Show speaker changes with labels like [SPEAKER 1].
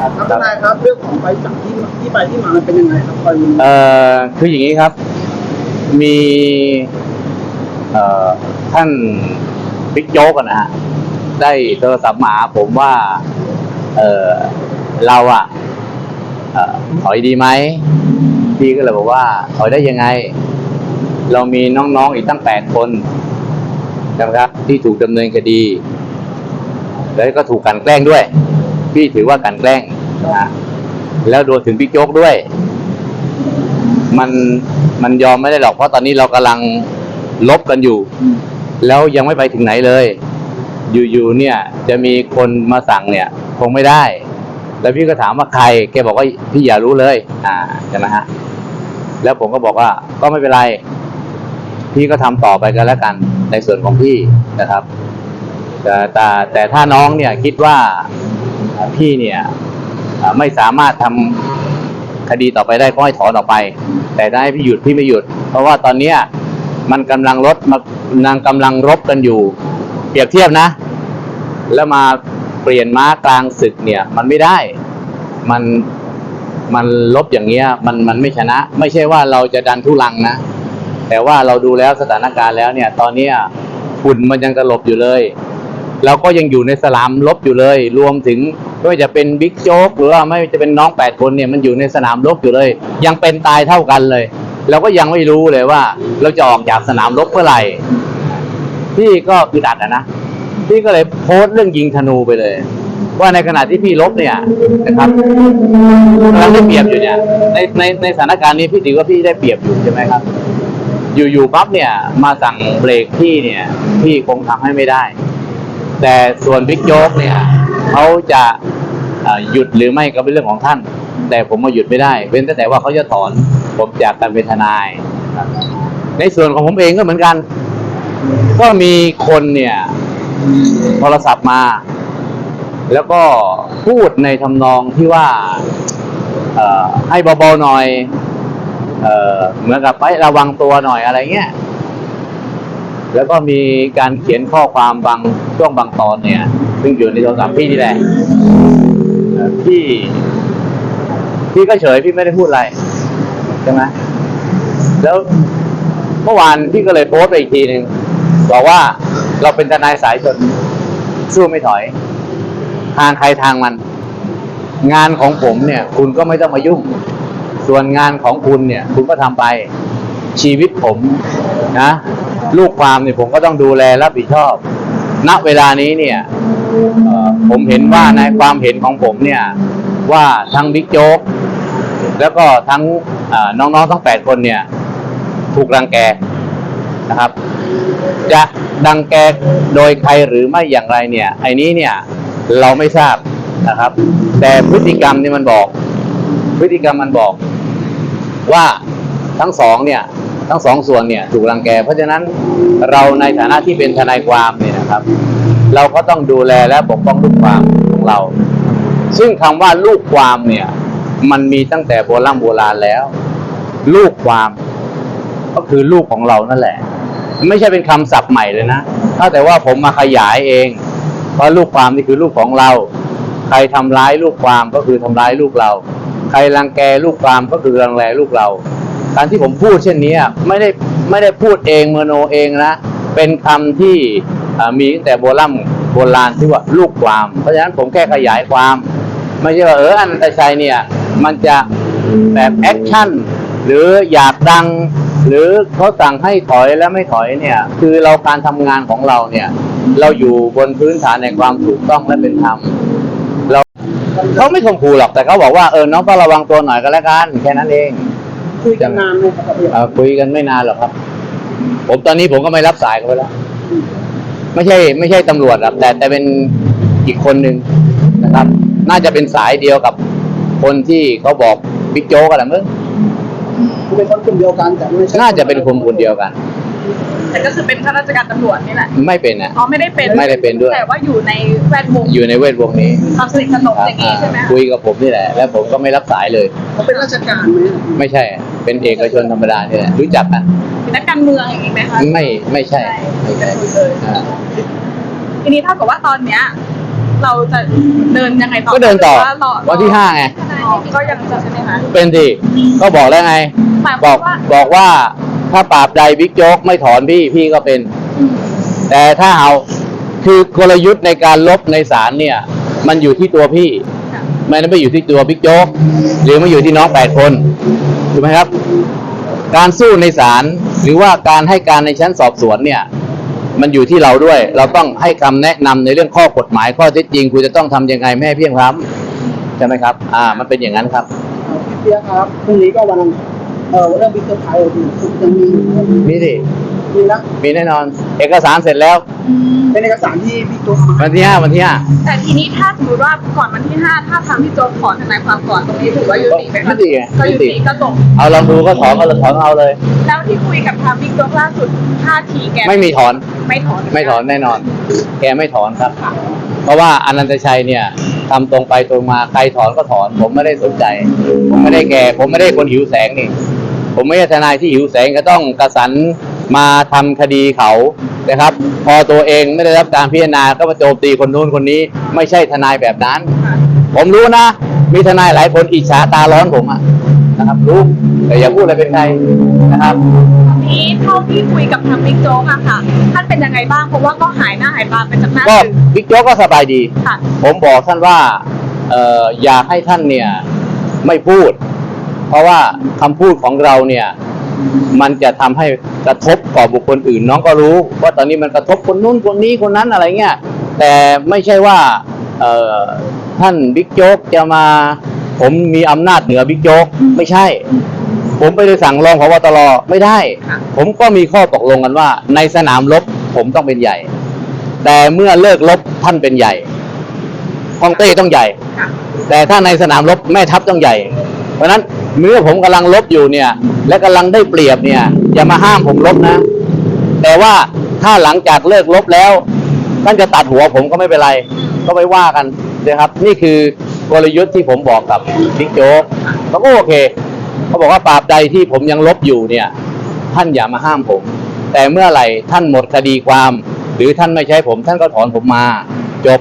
[SPEAKER 1] ครับทนายครับเรื่องของใบสั่งที่ที่ไปที่มามันเป็นยังไงครับกรณี
[SPEAKER 2] เอ่อคืออย่างนี้ครับ มีเอ่อท่านบิ๊กโจ๊กอะนะฮะได้โทรศัพท์มาหาผมว่าเออเราอะเอ่อถอยดีไหมพี่ก็เลยบอกว่าถอยได้ยังไง เรามีน้องๆอีกตั้งแปดคนนะครับ ที่ถูกดำเนินคดี แล้วก็ถูกกลันแกล้งด้วย พี่ถือว่ากลันแกล้ง นะแล้วโดนถึงบิ๊กโจ๊กด้วย มันมันยอมไม่ได้หรอกเพราะตอนนี้เรากำลังลบกันอยู่ แล้วยังไม่ไปถึงไหนเลย อยู่ๆเนี่ย จะมีคนมาสั่งเนี่ย คงไม่ได้ แล้วพี่ก็ถามว่าใคร แกบอกว่าพี่อย่ารู้เลย อ่าใช่ไหมฮะแล้วผมก็บอกว่า ก็ไม่เป็นไร พี่ก็ทำต่อไปกันแล้วกัน ในส่วนของพี่นะครับแต่แต่แต่ถ้าน้องเนี่ยคิดว่าพี่เนี่ย ไม่สามารถทำคดีต่อไปได้ก็ให้ถอนออกไป แต่ถ้าให้พี่หยุดพี่ไม่หยุด เพราะว่าตอนเนี้ยมันกำลังรบมานางกำลังรบกันอยู่ เปรียบเทียบนะ แล้วมาเปลี่ยนม้ากลางศึกเนี่ย มันไม่ได้มันมันลบอย่างเงี้ยมันมันไม่ชนะ ไม่ใช่ว่าเราจะดันทุลังนะ แต่ว่าเราดูแล้วสถานการณ์แล้วเนี่ย ตอนเนี้ยฝุ่นมันยังตลบอยู่เลย เราก็ยังอยู่ในสนามรบอยู่เลย รวมถึง ไม่ว่าจะเป็นบิ๊กโจ๊กหรือว่าไม่ว่าจะเป็นน้องแปดคนเนี่ยมันอยู่ในสนามรบอยู่เลย ยังเป็นตายเท่ากันเลยเราก็ยังไม่รู้เลยว่า เราจะออกจากสนามรบเมื่อไหร่พี่ก็อึดอัดนะพี่ก็เลยโพสต์เรื่องยิงธนูไปเลย ว่าในขณะที่พี่ลบเนี่ยนะครับกำลังได้เปรียบอยู่เนี่ย ในในในสถานการณ์นี้พี่ถือว่าพี่ได้เปรียบอยู่ใช่ไหมครับ อยู่ๆปั๊บเนี่ยมาสั่งเบรกพี่เนี่ย พี่คงทำให้ไม่ได้ แต่ส่วนบิ๊กโจ๊กเนี่ย เขาจะหยุดหรือไม่ก็เป็นเรื่องของท่าน แต่ผมมาหยุดไม่ได้เว้นแต่แต่ว่าเขาจะถอนผมจากการเป็นทนาย ในส่วนของผมเองก็เหมือนกัน ก็มีคนเนี่ยโทรศัพท์มา แล้วก็พูดในทำนองที่ว่าให้เบาๆหน่อยเอเหมือนกับไประวังตัวหน่อยอะไรเงี้ยแล้วก็มีการเขียนข้อความบางช่วงบางตอนเนี่ย ซึ่งอยู่ในโทรศัพท์พี่นี่แหละพี่ พี่ก็เฉยพี่ไม่ได้พูดอะไรใช่ไหมแล้วเมื่อวานพี่ก็เลยโพสต์ไปอีกทีหนึ่งบอกว่าเราเป็นทนายสายชนสู้ไม่ถอย ทางใครทางมัน งานของผมเนี่ย คุณก็ไม่ต้องมายุ่ง ส่วนงานของคุณเนี่ย คุณก็ทำไปชีวิตผมนะ ลูกความเนี่ยผมก็ต้องดูแลรับผิดชอบ ณเวลานี้เนี่ยผมเห็นว่าในความเห็นของผมเนี่ยว่าทั้งบิ๊กโจ๊กแล้วก็ทั้งน้องๆทั้งแปดคนเนี่ยถูกรังแกนะครับ จะดังแกโดยใครหรือไม่อย่างไรเนี่ยไอ้นี้เนี่ยเราไม่ทราบนะครับ แต่พฤติกรรมนี่มันบอก พฤติกรรมมันบอกว่าทั้งสองเนี่ย ทั้งสองส่วนเนี่ยถูกรังแก เพราะฉะนั้นเราในฐานะที่เป็นทนายความเนี่ยนะครับ เราก็ต้องดูแลและปกป้องลูกความของเรา ซึ่งคำว่าลูกความเนี่ยมันมีตั้งแต่โบราณโบราณแล้ว ลูกความก็คือลูกของเรานั่นแหละ ไม่ใช่เป็นคำศัพท์ใหม่เลยนะถ้าแต่ว่าผมมาขยายเองว่าลูกความนี่คือลูกของเรา ใครทำร้ายลูกความก็คือทำร้ายลูกเรา ใครรังแกลูกความก็คือรังแกลูกเรา การที่ผมพูดเช่นนี้ไม่ได้ไม่ได้พูดเองเมโนเองนะ เป็นคำที่มีตั้งแต่โบราณโบราณที่ว่าลูกความ เพราะฉะนั้นผมแค่ขยายความ ไม่ใช่ว่าเอออันตชัยเนี่ย มันจะแบบแอคชั่นหรืออยากดัง หรือเขาสั่งให้ถอยแล้วไม่ถอยเนี่ย คือเราการทำงานของเราเนี่ย เราอยู่บนพื้นฐานในความถูกต้องและเป็นธรรมเราเขาไม่ข่มขู่หรอกแต่เขาบอกว่าเออน้องก็ระวังตัวหน่อยก็แล้วกันแค่นั้นเอง
[SPEAKER 1] คุยกันนานไหมครับพี่
[SPEAKER 2] เอ่อคุยกันไม่นานหรอกครับ ผมตอนนี้ผมก็ไม่รับสายเขาไปแล้ว ไม่ใช่ ไม่ใช่ตำรวจหรอกแต่แต่เป็นอีกคนหนึ่งนะครับ น่าจะเป็นสายเดียวกับคนที่เขาบอกบิ๊กโจ๊กกันแหละมึง
[SPEAKER 1] คือเป็นคนกลุ่มเดียวกันแต่ไม่ใช่
[SPEAKER 2] น่าจะเป็นคนคนเดียวกัน
[SPEAKER 3] แต่ก็คือเป็นข้าราชการตำรวจนี่แหละ
[SPEAKER 2] ไม่เป็นนะ
[SPEAKER 3] อ๋อไม่ได้เป็น
[SPEAKER 2] ไม่ได้เป็นด้วย
[SPEAKER 3] แต่ว่าอยู่ในแวดวง
[SPEAKER 2] อยู่ในเวทวงนี้
[SPEAKER 3] ความสนิทสนมอย่างนี้ใช่ไหม
[SPEAKER 2] อ่าคุยกับผมนี่แหละ แล้วผมก็ไม่รับสายเลย
[SPEAKER 1] เขาเป็นราชการไหม
[SPEAKER 2] ไม่ใช่ เป็นเอกชนธรรมดานี่แหละรู้จักกัน
[SPEAKER 3] เป็นนักการเมืองอย่างนี้ไหมคะ
[SPEAKER 2] ไม่ไม่ใช่ไม่ใช่อ่า
[SPEAKER 3] ทีนี้เท่ากับว่าตอนเนี้ย เราจะเดินยังไงต่อ
[SPEAKER 2] ก็เดินต่อ
[SPEAKER 3] หรืารอ
[SPEAKER 2] วันที่ห้าไง
[SPEAKER 3] อ๋อก็ยังจะใช่ไหมคะ
[SPEAKER 2] เป็นสิก็บอกแล้วไง
[SPEAKER 3] หมายค
[SPEAKER 2] บ
[SPEAKER 3] วา
[SPEAKER 2] อ
[SPEAKER 3] ม
[SPEAKER 2] ก
[SPEAKER 3] ว่า
[SPEAKER 2] บอกว่าถ้าปราบใดบิ๊กโจ๊กไม่ถอนพี่พี่ก็เป็น
[SPEAKER 3] อืม
[SPEAKER 2] แต่ถ้าเอาคือกลยุทธ์ในการลบในศาลเนี่ย มันอยู่ที่ตัวพี่
[SPEAKER 3] ค่ะ
[SPEAKER 2] ไม่ได้ไปอยู่ที่ตัวบิ๊กโจ๊กหรือไม่อยู่ที่น้องแปดคน ถูกไหมครับ การสู้ในศาลหรือว่าการให้การในชั้นสอบสวนเนี่ย มันอยู่ที่เราด้วย เราต้องให้คำแนะนำในเรื่องข้อกฎหมาย ข้อเท็จจริงคุณจะต้องทำยังไงไม่ให้เพียงพร้ำใช่ไหมครับ อ่า มันเป็นอย่างนั้นครับ
[SPEAKER 1] พี่เปียครับพรุ่งนี้ก็วันเอ่อเรื่องบิ๊กเซอร์ไพรส์อยู่ยังมีอยู่
[SPEAKER 2] มีสิ
[SPEAKER 1] มีนะ
[SPEAKER 2] มีแน่นอน เอกสารเสร็จแล้ว
[SPEAKER 3] อืม
[SPEAKER 1] เป็นเอกสารที่พี่ตัวมา
[SPEAKER 2] วันที่ห้าวันที่ห้า
[SPEAKER 3] แต่ทีนี้ถ้าสมมติว่าก่อนวันที่ห้าถ้าทางพี่โจ๊กขอทนายความก่อนตรงนี้ถือว่ายุติไหมคะ
[SPEAKER 2] ยุติไง
[SPEAKER 3] ก็ยุ
[SPEAKER 2] ยุติ
[SPEAKER 3] ติก็จบ
[SPEAKER 2] เอาลองดูก็ถอนก็ถอนเอาเลย
[SPEAKER 3] แล้วที่คุยกับทางบิ๊กโจ๊กล่าสุดท่าทีแก
[SPEAKER 2] ไม่มีถอน
[SPEAKER 3] ไม่ถอน
[SPEAKER 2] ไม่ถอนแน่นอน แกไม่ถอนครับ
[SPEAKER 3] ค่ะ
[SPEAKER 2] เพราะว่าอนันตชัยเนี่ยทำตรงไปตรงมาใครถอนก็ถอน ผมไม่ได้สนใจ ผมไม่ได้แก่ ผมไม่ได้คนหิวแสงนี่ ผมไม่ใช่ทนายที่หิวแสงก็ต้องกระสัน มาทำคดีเขานะครับ พอตัวเองไม่ได้รับการพิจารณาก็มาโจมตีคนนู้นคนนี้ ไม่ใช่ทนายแบบนั้น
[SPEAKER 3] ค่ะ
[SPEAKER 2] ผมรู้นะ มีทนายหลายคนอิจฉาตาร้อนผมอะนะครับ รู้แต่อย่าพูดอะไรเป็นใครนะครับ
[SPEAKER 3] ตอนนี้เท่าที่คุยกับทางบิ๊กโจ๊กอะค่ะ ท่านเป็นยังไงบ้างเพราะว่าก็หายหน้าหายตาไปจากหน้า
[SPEAKER 2] ก็
[SPEAKER 3] สื่อ
[SPEAKER 2] บิ๊กโจ๊กก็สบายดี
[SPEAKER 3] ค่ะ
[SPEAKER 2] ผมบอกท่านว่าเอ่ออยากให้ท่านเนี่ยไม่พูด เพราะว่าคำพูดของเราเนี่ย มันจะทำให้กระทบต่อบุคคลอื่น น้องก็รู้ว่าตอนนี้มันกระทบคนนู้นคนนี้คนนั้นอะไรเงี้ยแต่ไม่ใช่ว่าท่านบิ๊กโจ๊กจะมา ผมมีอำนาจเหนือบิ๊กโจ๊กไม่ใช่ ผมไปได้สั่งรองพบตรไม่ได้ ผมก็มีข้อตกลงกันว่า ในสนามรบผมต้องเป็นใหญ่ แต่เมื่อเลิกรบท่านเป็นใหญ่ฮ่องเต้ต้องใหญ่ แต่ถ้าในสนามรบแม่ทัพต้องใหญ่ เพราะนั้น เมื่อผมกำลังรบอยู่เนี่ย และกำลังได้เปรียบเนี่ย อย่ามาห้ามผมรบนะ แต่ว่าถ้าหลังจากเลิกรบแล้วท่านจะตัดหัวผมก็ไม่เป็นไร ก็ไม่ว่ากันนะครับ นี่คือกลยุทธ์ที่ผมบอกกับบิ๊กโจ๊กเขาก็โอเคเขาบอกว่าปราบใดที่ผมยังลบอยู่เนี่ย ท่านอย่ามาห้ามผม แต่เมื่อไหร่ท่านหมดคดีความ หรือท่านไม่ใช้ผม ท่านก็ถอนผมมา จบ